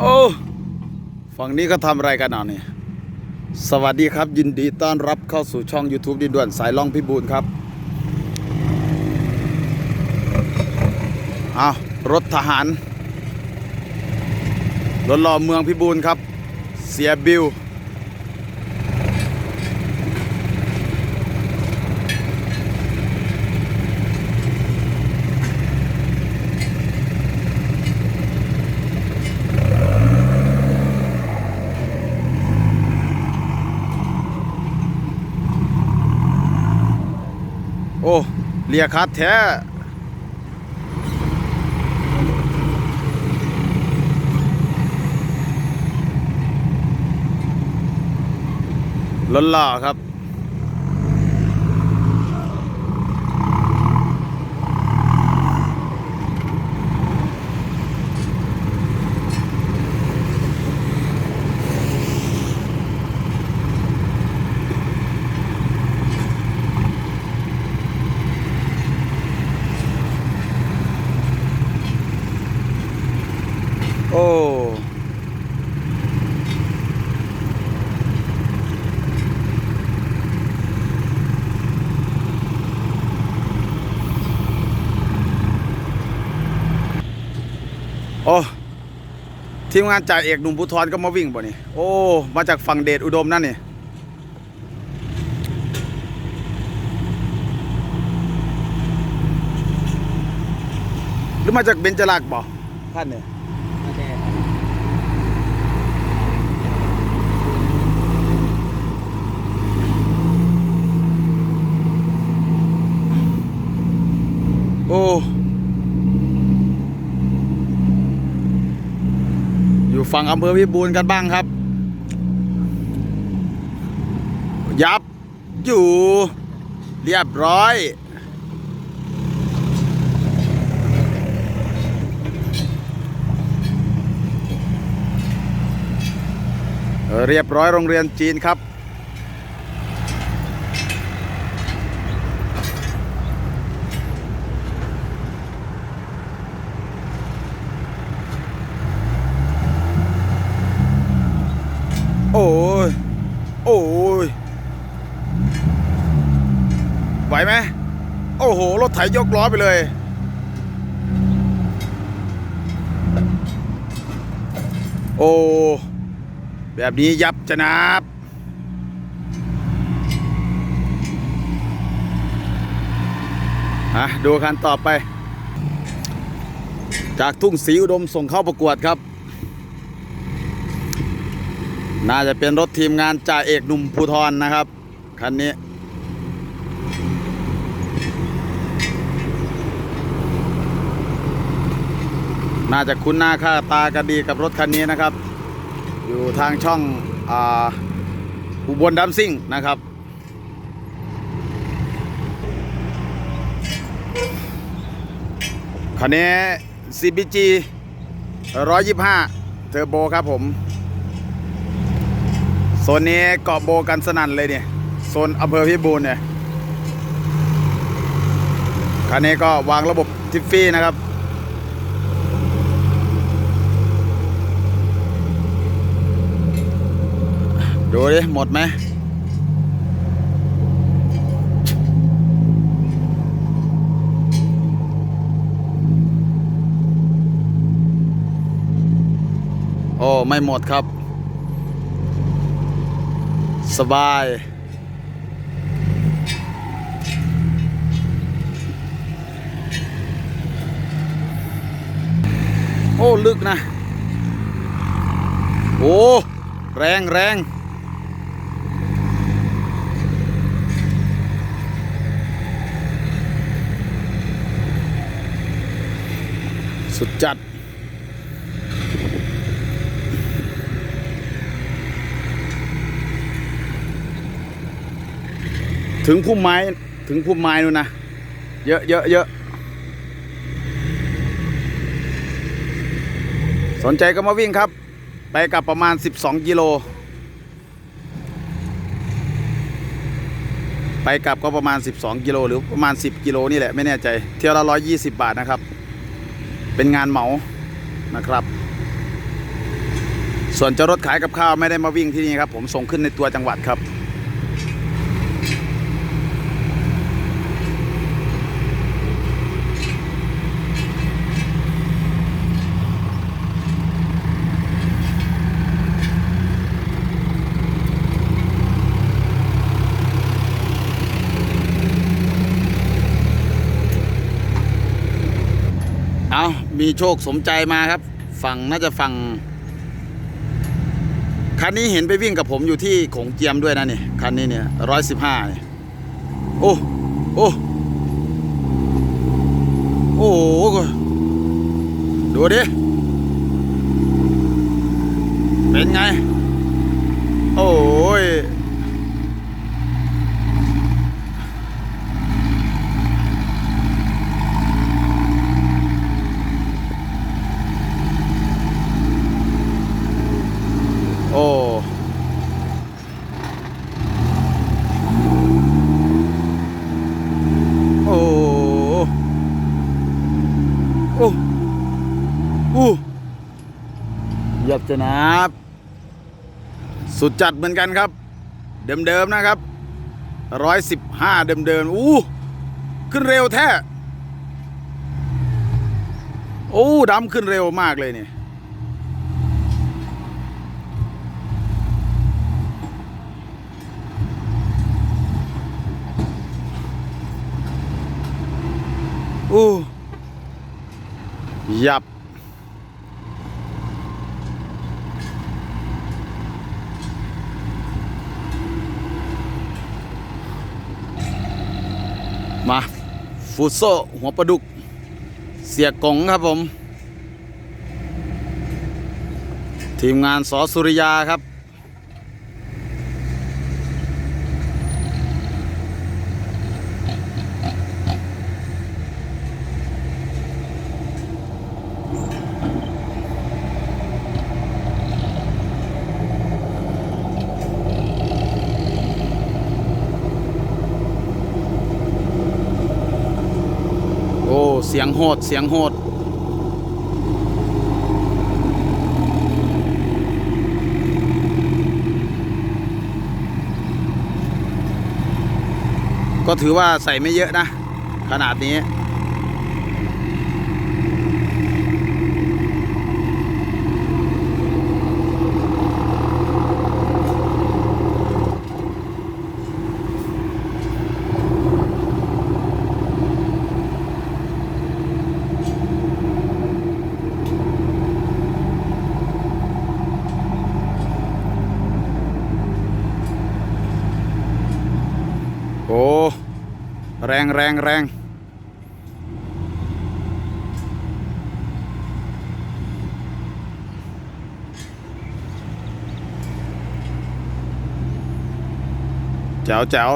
โอ้ฝั่งนี้ก็ทำอะไรกันอะนี่สวัสดีครับ ยินดีต้อนรับเข้าสู่ช่อง YouTube ดินด่วนสายล่องพิบูลครับเอารถทหารรถรอเมืองพิบูลครับ เสียบิว อ้เลียคัดแท้ล้นล่อครับ โอ้ โอ้ทีมงานจ่าเอกหนุ่มภูทรก็มาวิ่งบ่นี่โอ้ มาจากฝั่งเดชอุดมนั่นนี่หรือมาจากเบญจลักษ์บ่ท่านเนี่ยโอ้ อยู่ฝั่งอำเภอวิบูลกันบ้างครับ ยับอยู่เรียบร้อยเรียบร้อยโรงเรียนจีนครับ โอ้ย โอ้ย ไหวไหมโอ้โห รถไถยกล้อไปเลย โอ้ แบบนี้ยับจะนับอะดูคันต่อไป จากทุ่งศรีอุดมส่งเข้าประกวดครับ น่าจะเป็นรถทีมงานจ่าเอกหนุ่มภูทรนะครับ คันนี้ น่าจะคุ้นหน้าค่าตากันดีกับรถคันนี้นะครับ อยู่ทางช่องออุบลดัมซิ่งนะครับคันนี้ CBG 125 เทอร์โบครับผม โซนนี้เกาะโบกันสนั่นเลยเนี่ย โซนอำเภอพิบูลเนี่ย คันนี้ก็วางระบบทิฟฟี่นะครับ ดูดิ หมดไหมโอ้ ไม่หมดครับ สบาย โอ้ ลึกนะ โอ้ แรงแรง สุดจัด ถึงพุ่มไม้ถึงพุ่มไม้นู่นนะ เยอะเยอะเยอะสนใจก็มาวิ่งครับ ไปกลับประมาณ 12 กิโล ไปกลับก็ประมาณ 12 กิโล หรือประมาณ 10 กิโลนี่แหละ ไม่แน่ใจ เที่ยวละ 120 บาทนะครับ เป็นงานเหมานะครับ ส่วนเจ้ารถขายกับข้าวไม่ได้มาวิ่งที่นี่ครับ ผมส่งขึ้นในตัวจังหวัดครับ มีโชคสมใจมาครับ ฝั่งน่าจะฝั่งคันนี้เห็นไปวิ่งกับผมอยู่ที่โขงเจียมด้วยนะนี่คันนี้เนี่ยร้อยสิบห้านี่โอ้โอ้โอ้โหดูดิ เป็นไง โอ้ย โอ้ โอ้ โอ้อู้เห ยับจะนับ สุดจัดเหมือนกันครับ เดิมๆนะครับร้อยสิบห้าเดิมๆอู้ขึ้นเร็วแท้โอ้ดำขึ้นเร็วมากเลยเนี่ยอู้ยับ มา ฟูโซหัวปลาดุก เสียกงครับผม ทีมงานสอสุริยาครับ โอ้ เสียงโหด เสียงโหด ก็ถือว่าใส่ไม่เยอะนะ ขนาดนี้ โอ้ แรงแรงแรงแจ๋วแจ๋ว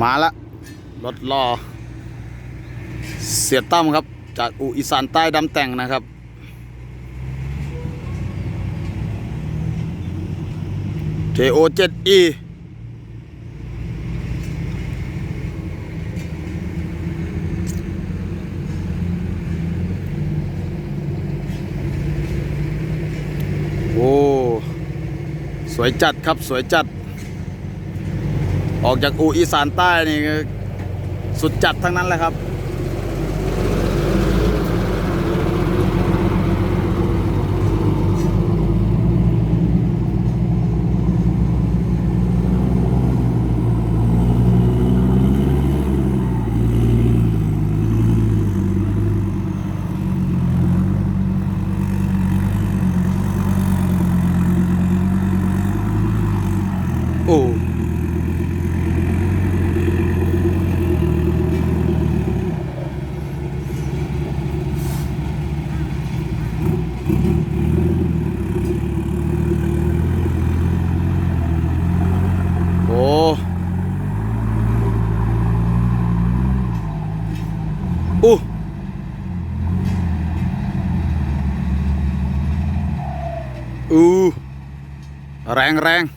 มาละรถรอ เสียตั้มครับ จากอูอีสานใต้ดำแต่งนะครับ JO7E โอ้ สวยจัดครับสวยจัด ออกจากอูอีสานใต้นี่สุดจัดทั้งนั้นแหละครับ u rang rang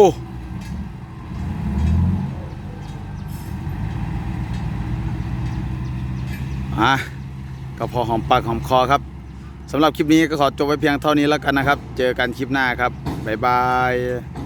Oh. อะก็พอหอมปากหอมคอครับสำหรับคลิปนี้ก็ขอจบไว้เพียงเท่านี้แล้วกันนะครับ เจอกันคลิปหน้าครับบ๊ายบาย